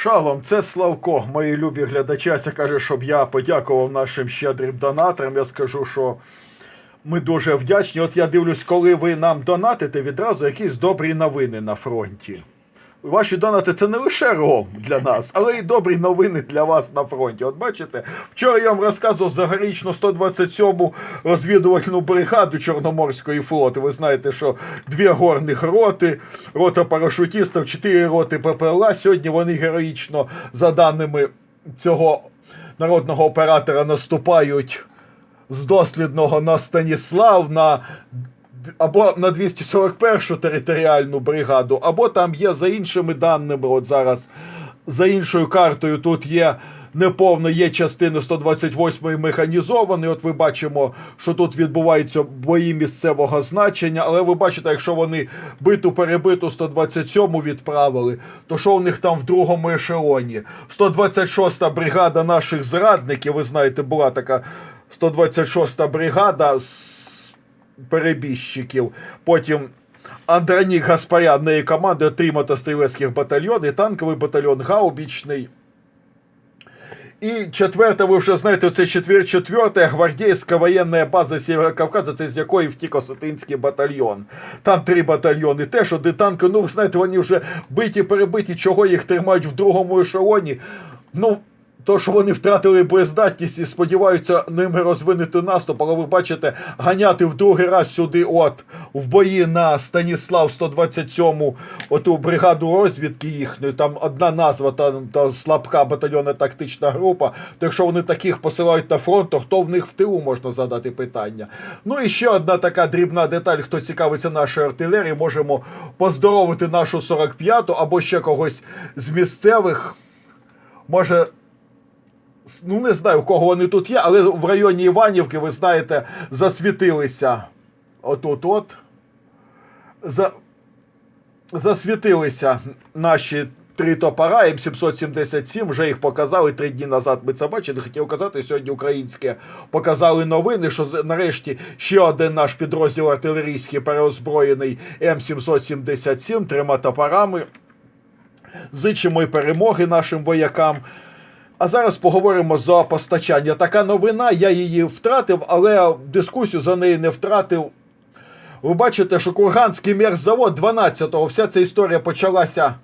Шалом, це Славко, мої любі глядачася каже, щоб я подякував нашим щедрим донаторам. Я скажу, що ми дуже вдячні. От я дивлюсь, коли ви нам донатите, відразу якісь добрі новини на фронті. Ваші донати це не лише ром для нас, але й добрі новини для вас на фронті. От бачите, вчора я вам розказував за 127-му розвідувальну бригаду Чорноморської флоту. Ви знаєте, що дві горних роти, рота парашутістів, чотири роти ППЛА. Сьогодні вони героїчно, за даними цього народного оператора, наступають з дослідного на Станіслав, на або на 241-шу територіальну бригаду, або там є за іншими даними. От зараз за іншою картою тут є. Неповно є частини 128-ї механізованої. От ви бачимо, що тут відбуваються бої місцевого значення. Але ви бачите, якщо вони биту перебиту 127-му відправили, то що в них там в другому ешелоні? 126-та бригада наших зрадників. Ви знаєте, була така 126-та бригада з перебіжчиків. Потім Андронік Гаспарян, команди три мотострілецьких батальйони, танковий батальйон Гаубічний. І четверта, ви вже знаєте, це четвер, четверта гвардійська воєнна база Сєвєрокавказа, це з якої втік Осетинський батальйон. Там три батальйони. Теж один танки, ну знаєте, вони вже биті, перебиті, чого їх тримають в другому ешелоні. Ну, то, що вони втратили боєздатність і сподіваються ними розвинути наступ, але ви бачите, ганяти в другий раз сюди, от в бої на Станіслав 127-му, оту бригаду розвідки їхньої, там одна назва, там та слабка батальйонна тактична група. То якщо вони таких посилають на фронт, то хто в них в тилу можна задати питання. Ну і ще одна така дрібна деталь, хто цікавиться нашою артилерією, можемо поздоровити нашу 45-ту або ще когось з місцевих. Може, ну не знаю, кого вони тут є, але в районі Іванівки, ви знаєте, засвітилися. Отут от. За... Засвітилися наші три топора М777, вже їх показали три дні назад. Ми це бачили. Хотів казати, сьогодні українське показали новини, що нарешті ще один наш підрозділ артилерійський переозброєний М777 трьома топорами. Зичимо й перемоги нашим воякам. А зараз поговоримо за постачання. Така новина, я її втратив, але дискусію за неї не втратив. Ви бачите, що Курганський мерзавод 12-го, вся ця історія почалася.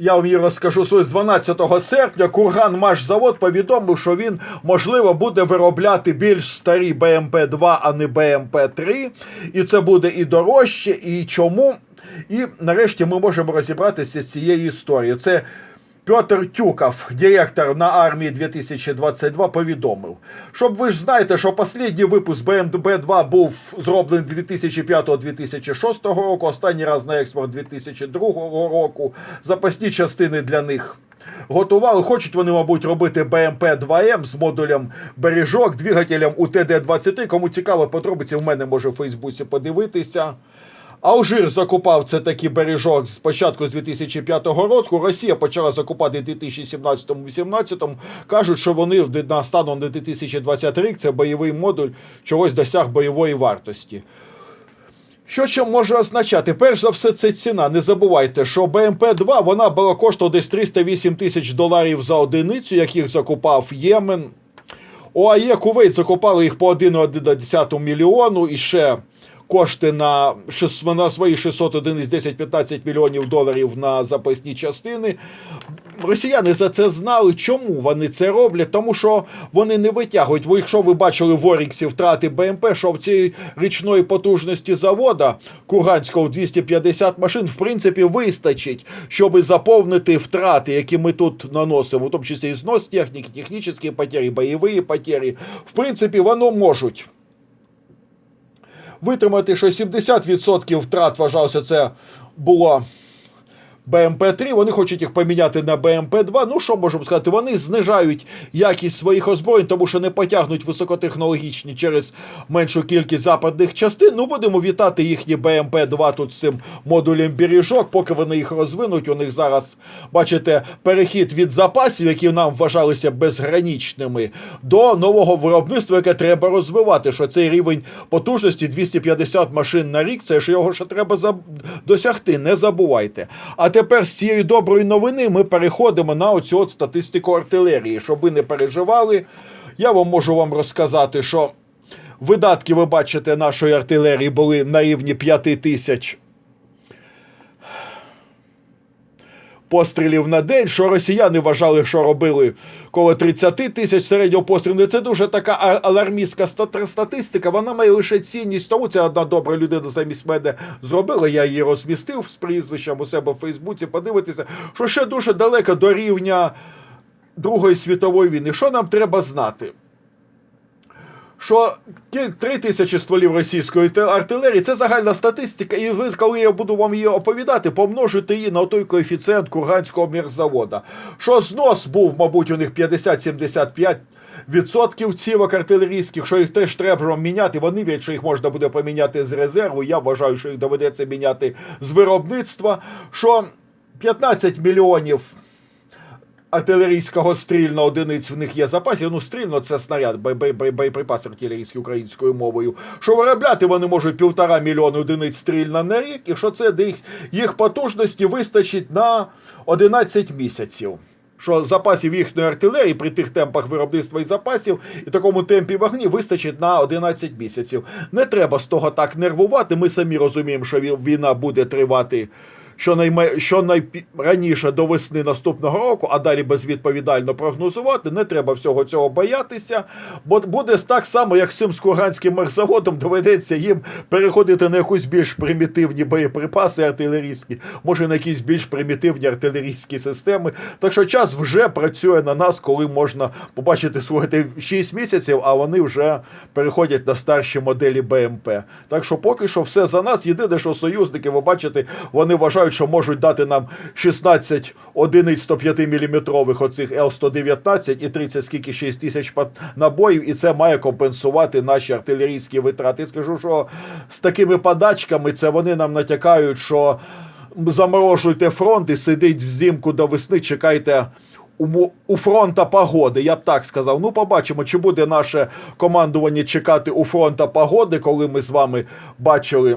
Я вам її розкажу з 12 серпня. Курган Машзавод повідомив, що він можливо буде виробляти більш старі БМП-2, а не БМП-3. І це буде і дорожче, і чому. І нарешті ми можемо розібратися з цією історією. Це Петр Тюков, директор на армії 2022, повідомив, щоб ви ж знаєте, що останній випуск БМБ-2 був зроблений 2005-2006 року, останній раз на експорт 2002 року. Запасні частини для них готували. Хочуть вони, мабуть, робити БМП-2М з модулем бережок, двигателем УТД-23. Кому цікаво, подробиці в мене може в Фейсбуці подивитися. Алжир закупав це такий бережок спочатку з 2005 року. Росія почала закупати в 2017-2018. Кажуть, що вони на станом на 2020 рік це бойовий модуль чогось досяг бойової вартості. Що ще може означати? Перш за все, це ціна. Не забувайте, що БМП-2 вона була коштувала десь 308 тисяч доларів за одиницю, яких закупав Ємен. ОАЄ Кувейт закупали їх по 1,1 мільйону і ще кошти на, на свої 600 одиниць 10-15 мільйонів доларів на запасні частини. Росіяни за це знали. Чому вони це роблять? Тому що вони не витягують. Ви, якщо ви бачили в Оріксі втрати БМП, що в цій річної потужності завода Курганського в 250 машин, в принципі, вистачить, щоб заповнити втрати, які ми тут наносимо, в тому числі і знос техніки, технічні потери, бойові потери. В принципі, воно можуть витримати, що 70% втрат вважалося, це було БМП-3, вони хочуть їх поміняти на БМП-2. Ну, що можемо сказати? Вони знижають якість своїх озброєнь, тому що не потягнуть високотехнологічні через меншу кількість западних частин. Ну, будемо вітати їхні БМП-2 тут з цим модулем бережок. Поки вони їх розвинуть, у них зараз, бачите, перехід від запасів, які нам вважалися безгранічними, до нового виробництва, яке треба розвивати. Що цей рівень потужності 250 машин на рік, це ж його ще треба досягти, не забувайте. А тепер з цієї доброї новини ми переходимо на оцю от статистику артилерії. Щоб ви не переживали, я вам можу вам розказати, що видатки, ви бачите, нашої артилерії були на рівні 5 тисяч пострілів на день, що росіяни вважали, що робили коло 30 тисяч середнього пострілу. Це дуже така алармістська статистика. Вона має лише цінність. Тому це одна добра людина замість мене зробила. Я її розмістив з прізвищем у себе в Фейсбуці. Подивитися, що ще дуже далеко до рівня Другої світової війни. Що нам треба знати? Що ті- три тисячі стволів російської артилерії це загальна статистика, і ви, коли я буду вам її оповідати, помножите її на той коефіцієнт Курганського мірзавода. Що знос був, мабуть, у них 50-75 відсотків цівок артилерійських, що їх теж треба міняти. Вони вірять, що їх можна буде поміняти з резерву. Я вважаю, що їх доведеться міняти з виробництва. Що 15 мільйонів артилерійського стрільно одиниць в них є запасів. Ну, стрільно це снаряд, боєприпас артилерійський українською мовою. Що виробляти вони можуть півтора мільйони одиниць стрільно на рік, і що це їх, їх потужності вистачить на 11 місяців. Що запасів їхньої артилерії при тих темпах виробництва і запасів і такому темпі вогні вистачить на 11 місяців. Не треба з того так нервувати. Ми самі розуміємо, що ві- війна буде тривати щонайме, щонайраніше до весни наступного року, а далі безвідповідально прогнозувати. Не треба всього цього боятися, бо буде так само, як з цим з Курганським мерзаводом, доведеться їм переходити на якусь більш примітивні боєприпаси артилерійські, може на якісь більш примітивні артилерійські системи. Так що час вже працює на нас, коли можна побачити слухайте 6 місяців, а вони вже переходять на старші моделі БМП. Так що поки що все за нас. Єдине, що союзники, ви бачите, вони вважають, що можуть дати нам 16 одиниць 105 мм оцих Л-119 і 30 скільки 6 тисяч набоїв, і це має компенсувати наші артилерійські витрати. І скажу, що з такими подачками це вони нам натякають, що заморожуйте фронт і сидіть взимку до весни, чекайте. У фронта погоди, я б так сказав. Ну, побачимо, чи буде наше командування чекати у фронта погоди, коли ми з вами бачили,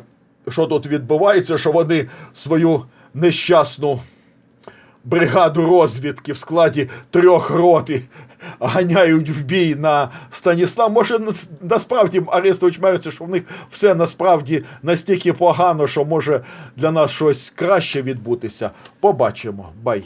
що тут відбувається, що вони свою нещасну бригаду розвідки в складі трьох роти ганяють в бій на Станіслав. Може, насправді Арестович Мерці, що в них все насправді настільки погано, що може для нас щось краще відбутися. Побачимо. Бай.